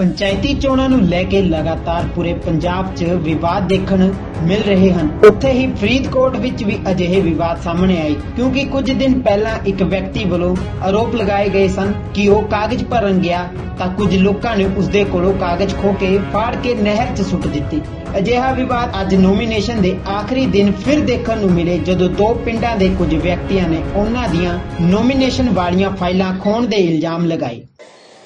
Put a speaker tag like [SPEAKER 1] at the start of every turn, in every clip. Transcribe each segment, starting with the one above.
[SPEAKER 1] ਪੰਚਾਇਤੀ ਚੋਣਾਂ ਨੂੰ ਲੈ ਕੇ ਲਗਾਤਾਰ ਪੂਰੇ ਪੰਜਾਬ 'ਚ ਵਿਵਾਦ ਦੇਖਣ ਮਿਲ ਰਹੇ ਹਨ। ਉੱਥੇ ਹੀ ਫਰੀਦਕੋਟ ਵਿੱਚ ਵੀ ਅਜਿਹੇ ਵਿਵਾਦ ਸਾਹਮਣੇ ਆਏ, ਕਿਉਂਕਿ ਕੁਝ ਦਿਨ ਪਹਿਲਾਂ ਇੱਕ ਵਿਅਕਤੀ ਵੱਲੋਂ ਆਰੋਪ ਲਗਾਏ ਗਏ ਸਨ ਕਿ ਉਹ ਕਾਗਜ਼ ਭਰਨ ਗਿਆ ਤਾਂ ਕੁਝ ਲੋਕਾਂ ਨੇ ਉਸਦੇ ਕੋਲੋਂ ਕਾਗਜ਼ ਖੋ ਕੇ ਫਾੜ ਕੇ ਨਹਿਰ 'ਚ ਸੁੱਟ ਦਿੱਤੀ। ਅਜਿਹਾ ਵਿਵਾਦ ਅੱਜ ਨੋਮੀਨੇਸ਼ਨ ਦੇ ਆਖਰੀ ਦਿਨ ਫਿਰ ਦੇਖਣ ਨੂੰ ਮਿਲੇ, ਜਦੋਂ ਦੋ ਪਿੰਡਾਂ ਦੇ ਕੁਝ ਵਿਅਕਤੀਆਂ ਨੇ ਉਹਨਾਂ ਦੀਆਂ ਨੋਮੀਨੇਸ਼ਨ ਵਾਲੀਆਂ ਫਾਈਲਾਂ ਖੋਣ ਦੇ ਇਲਜ਼ਾਮ ਲਗਾਏ।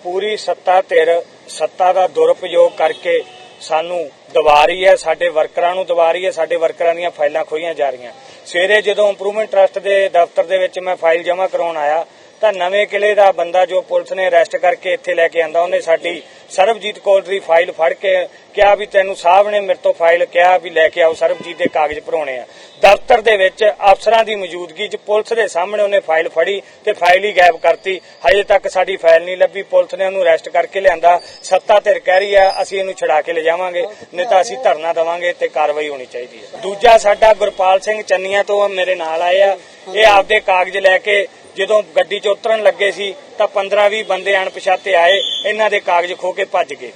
[SPEAKER 2] ਪੂਰੀ ਸੱਤਾ ਧਿਰ ਸੱਤਾ ਦਾ ਦੁਰਉਪਯੋਗ ਕਰਕੇ ਸਾਨੂੰ ਦਵਾ ਰਹੀ ਹੈ, ਸਾਡੇ ਵਰਕਰਾਂ ਨੂੰ ਦਵਾ ਰਹੀ ਹੈ, ਸਾਡੇ ਵਰਕਰਾਂ ਦੀਆਂ ਫਾਈਲਾਂ ਖੋਈਆਂ ਜਾ ਰਹੀਆਂ। ਸਵੇਰੇ ਜਦੋਂ ਇੰਪਰੂਵਮੈਂਟ ਟਰਸਟ ਦੇ ਦਫ਼ਤਰ ਦੇ ਵਿੱਚ ਮੈਂ ਫਾਈਲ ਜਮ੍ਹਾਂ ਕਰਾਉਣ ਆਇਆ, ਤਾਂ ਨਵੇਂ ਕਿਲੇ ਦਾ ਬੰਦਾ ਜੋ ਪੁਲਿਸ ਨੇ ਅਰੈਸਟ ਕਰਕੇ ਇੱਥੇ ਲੈ ਕੇ ਆਂਦਾ, ਉਹਨੇ ਸਾਡੀ ਸਰਬਜੀਤ ਕੌਰ ਦੀ ਫਾਈਲ ਫੜ ਕੇ ਕਿਹਾ ਵੀ ਤੈਨੂੰ ਸਾਹਿਬ ਨੇ ਮੇਰੇ ਤੋਂ ਫਾਈਲ ਕਿਹਾ ਵੀ ਲੈ ਕੇ ਆਓ, ਸਰਬਜੀਤ ਦੇ ਕਾਗਜ਼ ਭਰਾਉਣੇ ਆ। ਦਫ਼ਤਰ ਦੇ ਵਿੱਚ ਅਫਸਰਾਂ ਦੀ ਮੌਜੂਦਗੀ 'ਚ ਪੁਲਿਸ ਦੇ ਸਾਹਮਣੇ ਉਹਨੇ ਫਾਈਲ ਫੜੀ ਤੇ ਫਾਈਲ ਹੀ ਗਾਇਬ ਕਰਤੀ। ਹਜੇ ਤੱਕ ਸਾਡੀ ਫਾਈਲ ਨਹੀਂ ਲੱਭੀ, ਪੁਲਿਸ ਨੇ ਉਹਨੂੰ ਅਰੈਸਟ ਕਰਕੇ ਲਿਆਂਦਾ। ਸੱਤਾ ਧਿਰ ਕਹਿ ਰਹੀ ਆ, ਅਸੀਂ ਇਹਨੂੰ ਛੁਡਾ ਕੇ ਲਿਜਾਵਾਂਗੇ, ਨਹੀਂ ਤਾਂ ਅਸੀਂ ਧਰਨਾ ਦੇਵਾਂਗੇ ਤੇ ਕਾਰਵਾਈ ਹੋਣੀ ਚਾਹੀਦੀ ਹੈ। ਦੂਜਾ ਸਾਡਾ ਗੁਰਪਾਲ ਸਿੰਘ ਚੰਨੀਆਂ ਤੋਂ ਮੇਰੇ ਨਾਲ ਆਏ ਆ। ਇਹ ਆਪਦੇ ਕਾਗਜ਼ ਲੈ ਕੇ ਜਦੋਂ ਗੱਡੀ 'ਚ ਉਤਰਨ ਲੱਗੇ ਸੀ, ਤਾਂ 15-20 ਬੰਦੇ ਅਣਪਛਾਤੇ ਆਏ, ਇਹਨਾਂ ਦੇ ਕਾਗਜ਼ ਖੋ ਕੇ ਭੱਜ ਗਏ।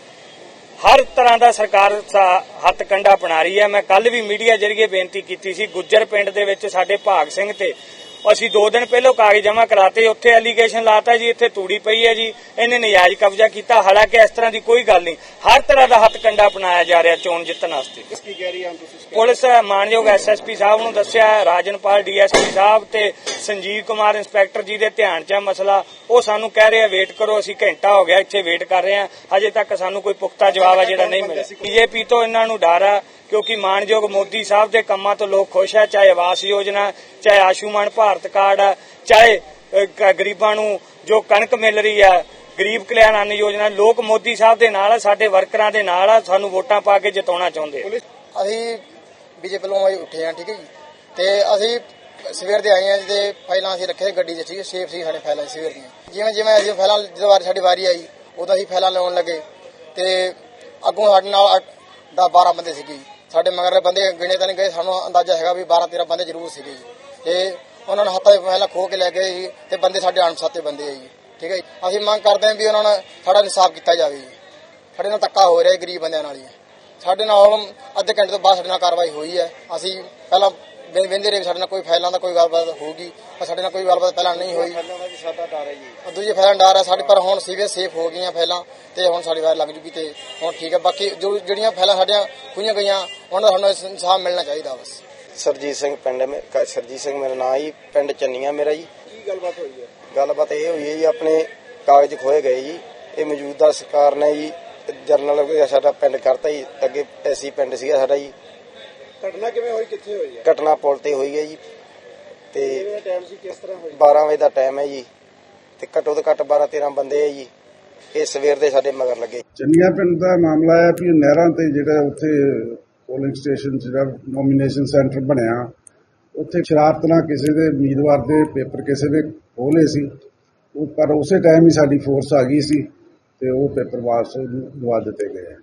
[SPEAKER 2] ਹਰ ਤਰ੍ਹਾਂ ਦਾ ਸਰਕਾਰ ਹੱਥ ਕੰਡਾ ਬਣਾ ਰਹੀ ਹੈ। ਮੈਂ ਕੱਲ ਵੀ ਮੀਡੀਆ ਜਰੀਏ ਬੇਨਤੀ ਕੀਤੀ ਸੀ, ਗੁੱਜਰ ਪਿੰਡ ਦੇ ਵਿੱਚ ਸਾਡੇ ਭਾਗ ਸਿੰਘ ਤੇ ਅਸੀਂ 2 ਦਿਨ ਪਹਿਲਾਂ ਕਾਗਜ਼ ਜਮ੍ਹਾਂ ਕਰਾਤੇ ਉੱਥੇ ਐਲੀਗੇਸ਼ਨ ਲਾਤਾ ਜੀ ਇੱਥੇ ਤੂੜੀ ਪਈ ਹੈ ਜੀ ਇਹਨੇ ਨਜਾਇਜ਼ ਕਬਜ਼ਾ ਕੀਤਾ ਹਾਲਾਂਕਿ ਇਸ ਤਰ੍ਹਾਂ ਦੀ ਕੋਈ ਗੱਲ ਨਹੀਂ। ਹਰ ਤਰ੍ਹਾਂ ਦਾ ਹੱਥ ਕੰਡਾ ਅਪਣਾਇਆ ਜਾ ਰਿਹਾ ਚੋਣ ਜਿੱਤਣ ਵਾਸਤੇ। ਪੁਲਿਸ ਮਾਨਯੋਗ ਐਸਐਸਪੀ ਸਾਹਿਬ ਨੂੰ ਦੱਸਿਆ ਰਾਜਨਪਾਲ ਡੀਐਸਪੀ ਸਾਹਿਬ ਤੇ ਸੰਜੀਵ ਕੁਮਾਰ ਇੰਸਪੈਕਟਰ ਜੀ ਦੇ ਧਿਆਨ 'ਚ ਆ ਮਸਲਾ। ਉਹ ਸਾਨੂੰ ਕਹਿ ਰਹੇ ਆ ਵੇਟ ਕਰੋ ਅਸੀਂ ਘੰਟਾ ਹੋ ਗਿਆ ਇੱਥੇ ਵੇਟ ਕਰ ਰਹੇ ਆ। ਹਜੇ ਤੱਕ ਸਾਨੂੰ ਕੋਈ ਪੁਖਤਾ ਜਵਾਬ ਆ ਜਿਹੜਾ ਨਹੀਂ ਮਿਲਿਆ। ਬੀਜੇਪੀ ਤੋਂ ਇਹਨਾਂ ਨੂੰ ਡਰ ਆ। ਕਿਉਂਕਿ ਮਾਨਯੋਗ ਮੋਦੀ ਸਾਹਿਬ ਦੇ ਕੰਮਾਂ ਤੋਂ ਲੋਕ ਖੁਸ਼ ਹੈ, ਚਾਹੇ ਆਵਾਸ ਯੋਜਨਾ, ਚਾਹੇ ਆਸ਼ੂਮਾਨ ਭਾਰਤ ਕਾਰਡ ਆ ਚਾਹੇ ਗਰੀਬਾਂ ਨੂੰ ਜੋ ਕਣਕ ਮਿਲ ਰਹੀ ਹੈ, ਗਰੀਬ ਕਲਿਆਣ ਅੰਨ ਯੋਜਨਾ, ਲੋਕ ਮੋਦੀ ਸਾਹਿਬ ਦੇ ਨਾਲ ਆ, ਸਾਡੇ ਵਰਕਰਾਂ ਦੇ ਨਾਲ ਆ, ਸਾਨੂੰ ਵੋਟਾਂ ਪਾ ਕੇ ਜਿਤਾਉਣਾ ਚਾਹੁੰਦੇ
[SPEAKER 3] ਅਸੀਂ ਬੀਜੇਪੀ ਵੱਲੋਂ ਆਏ, ਉੱਠੇ ਹਾਂ, ਠੀਕ ਹੈ ਜੀ। ਤੇ ਅਸੀਂ ਸਵੇਰ ਦੇ ਆਏ ਹਾਂ ਜਿਹਦੇ ਫਾਈਲਾਂ ਅਸੀਂ ਰੱਖੇ ਗੱਡੀ 'ਚ ਠੀਕ ਹੈ, ਸੇਫ ਸੀ ਸਾਡੇ ਫਾਈਲਾਂ ਸਵੇਰ ਦੀਆਂ। ਜਿਵੇਂ ਜਿਵੇਂ ਅਸੀਂ ਫਾਈਲਾਂ, ਜਦੋਂ ਵਾਰੀ ਸਾਡੀ ਵਾਰੀ ਆਈ, ਉਦੋਂ ਅਸੀਂ ਫਾਈਲਾਂ ਲਾਉਣ ਲੱਗੇ। ਤੇ ਅੱਗੋਂ ਸਾਡੇ ਨਾਲ 10 12 ਬੰਦੇ ਸੀਗੇ ਸਾਡੇ ਮਗਰ ਬੰਦੇ ਗਿਣੇ ਤਾਂ ਨਹੀਂ ਗਏ, ਸਾਨੂੰ ਅੰਦਾਜ਼ਾ ਹੈਗਾ ਵੀ 12 13 ਬੰਦੇ ਜ਼ਰੂਰ ਸੀਗੇ ਜੀ। ਤੇ ਉਹਨਾਂ ਨੂੰ ਹੱਥਾਂ 'ਚ ਪਹਿਲਾਂ ਖੋ ਕੇ ਲੈ ਗਏ ਜੀ ਤੇ ਬੰਦੇ ਸਾਡੇ ਅਣਪਛਾਤੇ ਬੰਦੇ ਆ ਜੀ, ਠੀਕ ਹੈ ਜੀ। ਅਸੀਂ ਮੰਗ ਕਰਦੇ ਹਾਂ ਵੀ ਉਹਨਾਂ ਨੂੰ ਸਾਡਾ ਇਨਸਾਫ ਕੀਤਾ ਜਾਵੇ ਜੀ। ਸਾਡੇ ਨਾਲ ਧੱਕਾ ਹੋ ਰਿਹਾ ਗਰੀਬ ਬੰਦਿਆਂ ਨਾਲ ਜੀ। ਸਾਡੇ ਨਾਲ ਅੱਧੇ ਘੰਟੇ ਤੋਂ ਬਾਅਦ ਸਾਡੇ ਨਾਲ ਕਾਰਵਾਈ ਹੋਈ ਹੈ। ਅਸੀਂ ਪਹਿਲਾਂ ਵੇਂਦੇ ਰਹੇ ਵੀ ਸਾਡੇ ਨਾਲ ਕੋਈ ਫਾਈਲਾਂ ਦਾ ਕੋਈ ਗੱਲਬਾਤ ਹੋਊਗੀ ਪਰ ਸਾਡੇ ਨਾਲ ਕੋਈ ਗੱਲਬਾਤ ਪਹਿਲਾਂ ਨਹੀਂ ਹੋਈ।
[SPEAKER 4] ਫੈਲਾਂ ਦਾ ਵੀ ਸਾਡਾ ਡਰ ਹੈ ਜੀ।
[SPEAKER 3] ਔਰ ਦੂਜੀ ਫਾਈਲਾਂ ਡਰ ਹੈ ਸਾਡੇ ਪਰ ਹੁਣ ਸੀਵੇ ਸੇਫ ਹੋ ਗਈਆਂ ਫਾਈਲਾਂ ਤੇ ਹੁਣ ਸਾਡੀ ਵਾਰ ਲੱਗ ਜੂਗੀ ਤੇ ਹੁਣ ਠੀਕ ਹੈ। ਬਾਕੀ ਜੋ ਜਿਹੜੀਆਂ ਫਾਈਲਾਂ ਸਾਡੀਆਂ ਖੁਈਆਂ ਗਈਆਂ ਉਹਨਾਂ ਦਾ ਸਾਨੂੰ ਇਨਸਾਫ ਮਿਲਣਾ ਚਾਹੀਦਾ ਬਸ।
[SPEAKER 5] ਸਰਜੀਤ ਸਿੰਘ ਪਿੰਡ ਮੇ ਕ- ਸਰਜੀਤ ਸਿੰਘ ਮੇਰਾ ਨਾਂ ਜੀ ਪਿੰਡ ਚੰਨੀਆਂ ਮੇਰਾ ਜੀ।
[SPEAKER 4] ਕੀ ਗੱਲਬਾਤ ਹੋਈ ਹੈ?
[SPEAKER 5] ਗੱਲਬਾਤ ਇਹ ਹੋਈ ਹੈ ਜੀ ਆਪਣੇ ਕਾਗਜ਼ ਖੋਏ ਗਏ ਜੀ। ਇਹ ਮੌਜੂਦਾ ਸਰਕਾਰ ਨੇ ਜੀ ਜਰਨਲ ਸਾਡਾ ਪਿੰਡ ਕਰਤਾ ਜੀ ਅੱਗੇ ਐਸੀ ਪਿੰਡ ਸੀਗਾ ਸਾਡਾ ਜੀ।
[SPEAKER 4] ਘਟਨਾ ਕਿਵੇਂ ਹੋਈ? ਕਿੱਥੇ ਹੋਈ ਹੈ?
[SPEAKER 5] ਘਟਨਾ ਪੁਲ ਤੇ ਹੋਈ ਹੈ ਜੀ। ਤੇ
[SPEAKER 4] ਕਿਵੇਂ ਦਾ ਟਾਈਮ ਸੀ? ਕਿਸ ਤਰ੍ਹਾਂ ਹੋਈ?
[SPEAKER 5] 12 ਵਜੇ ਦਾ ਟਾਈਮ ਹੈ ਜੀ। ਤੇ ਘੱਟੋ ਤੋਂ ਘੱਟ 12 13 ਬੰਦੇ ਹੈ ਜੀ। ਇਹ ਸਵੇਰ ਦੇ ਸਾਡੇ ਮਗਰ ਲੱਗੇ।
[SPEAKER 6] ਚੰਨੀਆਂ ਪਿੰਡ ਦਾ ਮਾਮਲਾ ਹੈ ਵੀ ਨਹਿਰਾਂ ਤੇ ਜਿਹੜਾ ਉੱਥੇ ਪੋਲਿੰਗ ਸਟੇਸ਼ਨ ਜਿਹੜਾ ਨੋਮੀਨੇਸ਼ਨ ਸੈਂਟਰ ਬਣਿਆ ਉੱਥੇ ਸ਼ਰਾਰਤ ਨਾਲ ਕਿਸੇ ਦੇ ਉਮੀਦਵਾਰ ਦੇ ਪੇਪਰ ਕਿਸੇ ਨੇ ਖੋਲੇ ਸੀ। ਉਹ ਪਰ ਉਸੇ ਟਾਈਮ ਹੀ ਸਾਡੀ ਫੋਰਸ ਆ ਗਈ ਸੀ ਤੇ ਉਹ ਪੇਪਰ ਵਾਪਸ ਦਵਾ ਦਿੱਤੇ ਗਏ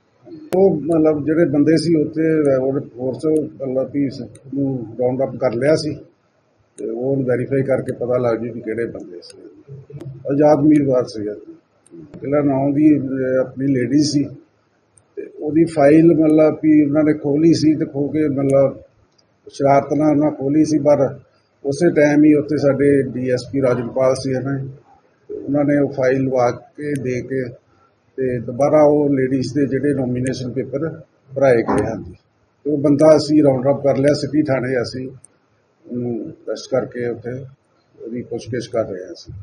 [SPEAKER 6] ਉਹ ਮਤਲਬ ਜਿਹੜੇ ਬੰਦੇ ਸੀ ਉੱਥੇ, ਉਹ ਫੋਰਸ ਮਤਲਬ ਵੀ ਨੂੰ ਰਾਉਂਡ ਅਪ ਕਰ ਲਿਆ ਸੀ ਤੇ ਉਹ ਵੈਰੀਫਾਈ ਕਰਕੇ ਪਤਾ ਲੱਗ ਜੂ ਵੀ ਕਿਹੜੇ ਬੰਦੇ ਸੀ। ਆਜ਼ਾਦ ਉਮੀਦਵਾਰ ਸੀ ਪਹਿਲਾਂ ਨਾਮ ਦੀ ਆਪਣੀ ਲੇਡੀ ਸੀ ਤੇ ਉਹਦੀ ਫਾਈਲ ਮਤਲਬ ਵੀ ਉਹਨਾਂ ਨੇ ਖੋਲੀ ਸੀ ਤੇ ਖੋ ਕੇ ਮਤਲਬ ਸ਼ਰਾਰਤ ਨਾਲ ਉਹਨਾਂ ਖੋਲੀ ਸੀ, ਪਰ ਉਸੇ ਟਾਈਮ ਹੀ ਉੱਥੇ ਸਾਡੇ ਡੀਐਸਪੀ ਰਾਜਪਾਲ ਸੀ ਨੇ ਉਹਨਾਂ ਨੇ ਉਹ ਫਾਈਲ ਲਵਾ ਕੇ ਦੇ ਕੇ ਤੇ ਦੁਬਾਰਾ ਉਹ ਲੇਡੀਜ਼ ਦੇ ਜਿਹੜੇ ਨੋਮੀਨੇਸ਼ਨ ਪੇਪਰ ਭਰਾਏ ਗਏ ਹਨ ਤੇ ਉਹ ਬੰਦਾ ਅਸੀਂ ਰਾਉਂਡ ਅਪ ਕਰ ਲਿਆ, ਸਿਟੀ ਥਾਣੇ ਅਸੀਂ, ਉਹਨੂੰ ਅਰੈਸਟ ਕਰਕੇ ਉੱਥੇ ਉਹਦੀ ਪੁੱਛਗਿੱਛ ਕਰ ਰਹੇ ਹਾਂ ਅਸੀਂ।